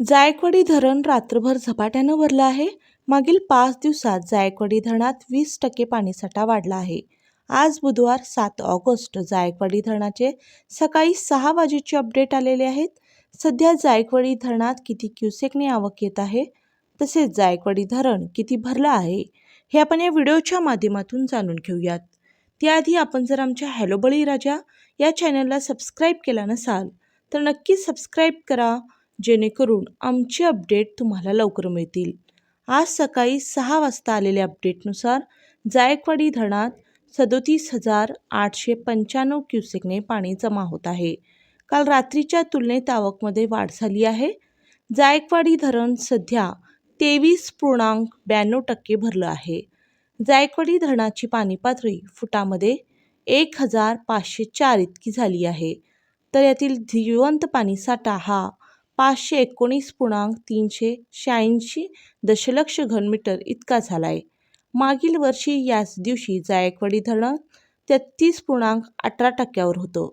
जायकवाडी धरण रात्रभर झपाट्यानं भरलं आहे. मागील पाच दिवसात जायकवाडी धरणात वीस टक्के पाणीसाठा वाढला आहे. आज बुधवार सात ऑगस्ट जायकवाडी धरणाचे सकाळी सहा वाजेचे अपडेट आलेले आहेत. सध्या जायकवाडी धरणात किती क्युसेकने आवक येत आहे? तसेच जायकवाडी धरण किती भरलं आहे? हे आपण या व्हिडिओच्या माध्यमातून जाणून घेऊयात. त्याआधी आपण जर आमच्या हॅलो बळीराजा या चॅनलला सबस्क्राईब केला नसाल तर नक्की सबस्क्राईब करा. जेणेकरून आमचे अपडेट तुम्हाला लवकर मिळतील. आज सकाळी सहा वाजता आलेल्या अपडेटनुसार जायकवाडी धरणात सदोतीस हजार आठशे पंच्याण्णव क्युसेकने पाणी जमा होत आहे. काल रात्रीच्या तुलनेत आवकमध्ये वाढ झाली आहे. जायकवाडी धरण सध्या तेवीस पूर्णांक ब्याण्णव टक्के भरलं आहे. जायकवाडी धरणाची पाणी पातळी फुटामध्ये एक हजार पाचशे चार इतकी झाली आहे. तर यातील जिवंत पाणीसाठा हा पाचशे एकोणीस पूर्णांक तीनशे शहाऐंशी दशलक्ष घनमीटर इतका झाला आहे मागील वर्षी याच दिवशी जायकवाडी धरण तेहतीस पूर्णांक अठरा टक्क्यावर होतं.